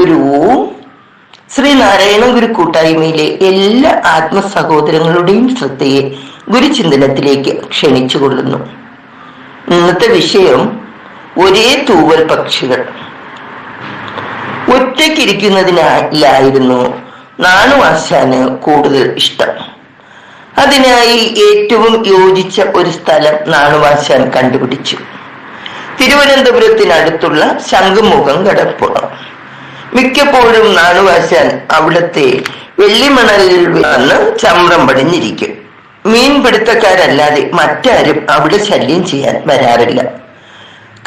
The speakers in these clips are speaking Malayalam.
ഒരു ശ്രീ നാരായണ ഗുരു കൂട്ടായ്മയിലെ എല്ലാ ആത്മ ആത്മസഹോദരങ്ങളുടെയും ശ്രദ്ധയെ ഗുരുചിന്തനത്തിലേക്ക് ക്ഷണിച്ചുകൊള്ളുന്നു ഇന്നത്തെ വിഷയം ഒരേ തൂവൽ പക്ഷികൾ. ഒറ്റയ്ക്കിരിക്കുന്നതിനായിരുന്നു നാണുവാശാന് കൂടുതൽ ഇഷ്ടം. അതിനായി ഏറ്റവും യോജിച്ച ഒരു സ്ഥലം നാണുവാശാൻ കണ്ടുപിടിച്ചു. തിരുവനന്തപുരത്തിനടുത്തുള്ള ശംഖുമുഖം കടപ്പുറം. മിക്കപ്പോഴും നാടുവാശാൻ അവിടത്തെ വെള്ളിമണലിൽ വന്ന് ചമ്രം പടിഞ്ഞിരിക്കും. മീൻപിടുത്തക്കാരല്ലാതെ മറ്റാരും അവിടെ ശല്യം ചെയ്യാൻ വരാറില്ല.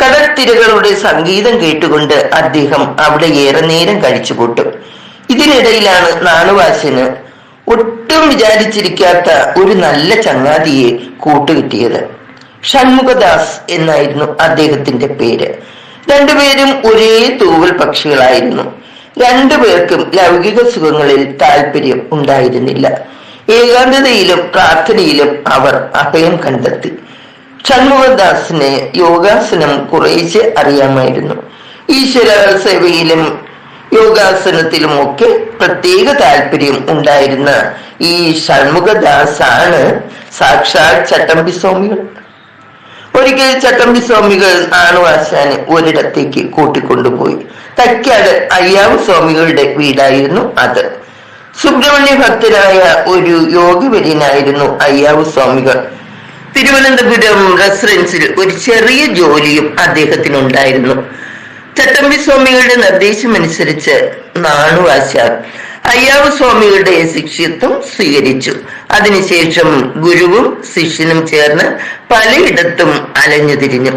കടൽത്തിരകളുടെ സംഗീതം കേട്ടുകൊണ്ട് അദ്ദേഹം അവിടെ ഏറെ നേരം കഴിച്ചുകൂട്ടും. ഇതിനിടയിലാണ് നാണുവാശന് ഒട്ടും വിചാരിച്ചിരിക്കാത്ത ഒരു നല്ല ചങ്ങാതിയെ കൂട്ടുകിട്ടിയത്. ഷൺമുഖദാസ് എന്നായിരുന്നു അദ്ദേഹത്തിന്റെ പേര്. രണ്ടുപേരും ഒരേ തൂവൽ പക്ഷികളായിരുന്നു. രണ്ടുപേർക്കും ലൗകിക സുഖങ്ങളിൽ താല്പര്യം ഉണ്ടായിരുന്നില്ല. ഏകാന്തതയിലും പ്രാർത്ഥനയിലും അവർ അഭയം കണ്ടെത്തി. ഷൺമുഖദാസിന് യോഗാസനം കുറേശ്ശെ അറിയാമായിരുന്നു. ഈശ്വര സേവയിലും യോഗാസനത്തിലുമൊക്കെ പ്രത്യേക താല്പര്യം ഉണ്ടായിരുന്ന ഈ ഷൺമുഖദാസാണ് സാക്ഷാൽ ചട്ടമ്പി സ്വാമികൾ ഒരിക്കൽ ചട്ടമ്പി സ്വാമികൾ ആണുവാശാനെ ഒരിടത്തേക്ക് കൂട്ടിക്കൊണ്ടുപോയി. തക്കാട് അയ്യാവ് സ്വാമികളുടെ വീടായിരുന്നു അത്. സുബ്രഹ്മണ്യ ഭക്തരായ ഒരു യോഗി യോഗിവര്യനായിരുന്നു അയ്യാവ് സ്വാമികൾ. തിരുവനന്തപുരം റെസിഡൻസിൽ ഒരു ചെറിയ ജോലിയും അദ്ദേഹത്തിനുണ്ടായിരുന്നു. ചട്ടമ്പി സ്വാമികളുടെ നിർദ്ദേശമനുസരിച്ച് നാണുവാശാൻ അയ്യാവ് സ്വാമികളുടെ ശിഷ്യത്വം സ്വീകരിച്ചു. അതിനുശേഷം ഗുരുവും ശിഷ്യനും ചേർന്ന് പലയിടത്തും അലഞ്ഞു തിരിഞ്ഞു.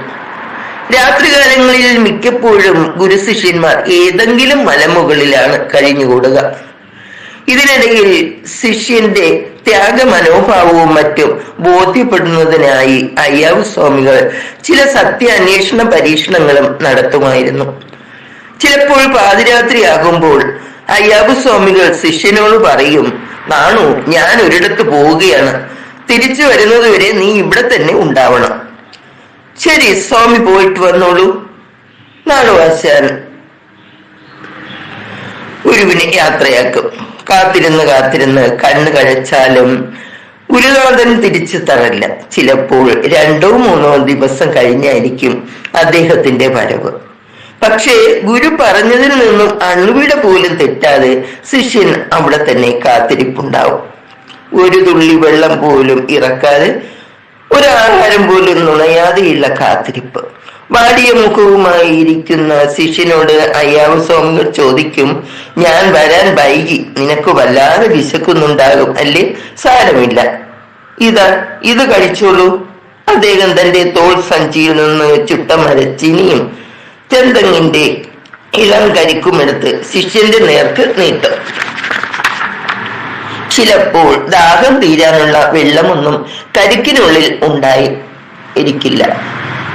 രാത്രികാലങ്ങളിൽ മിക്കപ്പോഴും ഗുരു ശിഷ്യന്മാർ ഏതെങ്കിലും മലമുകളിലാണ് കഴിഞ്ഞുകൂടുക. ഇതിനിടയിൽ ശിഷ്യന്റെ ത്യാഗ മനോഭാവവും മറ്റും ബോധ്യപ്പെടുന്നതിനായി അയ്യാവ് സ്വാമികൾ ചില സത്യാന്വേഷണ പരീക്ഷണങ്ങളും നടത്തുമായിരുന്നു. ചിലപ്പോൾ പാതിരാത്രിയാകുമ്പോൾ അയ്യാവ് സ്വാമികൾ ശിഷ്യനോട് പറയും നാണു ഞാൻ ഒരിടത്ത് പോവുകയാണ്. തിരിച്ചു വരുന്നത് വരെ നീ ഇവിടെ തന്നെ ഉണ്ടാവണം. ശരി സ്വാമി പോയിട്ട് വന്നോളൂ. നാണു ആശാൻ. ഗുരുവിനെ യാത്രയാക്കും. കാത്തിരുന്ന് കാത്തിരുന്ന് കണ്ണ് കഴിച്ചാലും ഗുരുനാഥൻ തിരിച്ചു തറല്ല ചിലപ്പോൾ രണ്ടോ മൂന്നോ ദിവസം കഴിഞ്ഞായിരിക്കും അദ്ദേഹത്തിന്റെ വരവ്. പക്ഷേ ഗുരു പറഞ്ഞതിൽ നിന്നും അണുവിട പോലും തെറ്റാതെ ശിഷ്യൻ അവിടെ തന്നെ കാത്തിരിപ്പുണ്ടാവും. ഒരു തുള്ളി വെള്ളം പോലും ഇറക്കാതെ ഒരു ആഹാരം പോലും നുണയാതെയുള്ള കാത്തിരിപ്പ്. വാടിയ മുഖവുമായി ഇരിക്കുന്ന ശിഷ്യനോട് അയ്യാവ് സ്വാമികൾ ചോദിക്കും ഞാൻ വരാൻ വൈകി നിനക്ക് വല്ലാതെ വിശക്കുന്നുണ്ടാകും അല്ലേ? സാരമില്ല. ഇതാ ഇത് കഴിച്ചോളൂ. അദ്ദേഹം തന്റെ തോൾ സഞ്ചിയിൽ നിന്ന് ചുട്ട മരച്ചിനിയും ചെന്തങ്ങിന്റെ ഇളം കരിക്കുമെടുത്ത് ശിഷ്യന്റെ നേർക്ക് നീട്ടും. ചിലപ്പോൾ ദാഹം തീരാനുള്ള വെള്ളമൊന്നും കരിക്കിനുള്ളിൽ ഉണ്ടായി ഇരിക്കില്ല.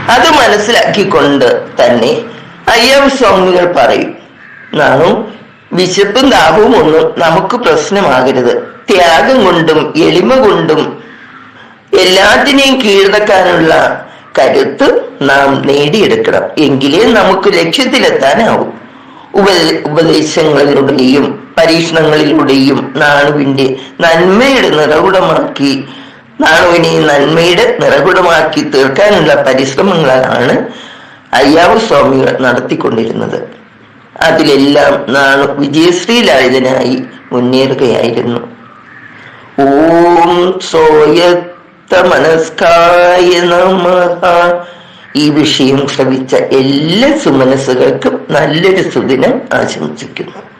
അത് മനസ്സിലാക്കിക്കൊണ്ട് തന്നെ അയ്യവ സ്വാമികൾ പറയും നാണു വിശപ്പും ദാഹവും ഒന്നും നമുക്ക് പ്രശ്നമാകരുത്. ത്യാഗം കൊണ്ടും എളിമ കൊണ്ടും എല്ലാത്തിനെയും കീഴടക്കാനുള്ള കരുത്ത് നാം നേടിയെടുക്കണം. എങ്കിലേ നമുക്ക് ലക്ഷ്യത്തിലെത്താനാവും. ഉപ ഉപദേശങ്ങളിലൂടെയും പരീക്ഷണങ്ങളിലൂടെയും നാണുവിന്റെ നന്മയുടെ നിറകുടമാക്കി നാണുവിനെ നന്മയുടെ നിറകുടമാക്കി തീർക്കാനുള്ള പരിശ്രമങ്ങളാണ് അയ്യാവ് സ്വാമികൾ നടത്തിക്കൊണ്ടിരുന്നത്. അതിലെല്ലാം നാണു വിജയശ്രീലായതിനായി മുന്നേറുകയായിരുന്നു. ഓം സോയത്ത മനസ്കായ നമ. ഈ വിഷയം ശ്രവിച്ച എല്ലാ സുമനസ്സുകൾക്കും നല്ലൊരു സുദിനം ആശംസിക്കുന്നു.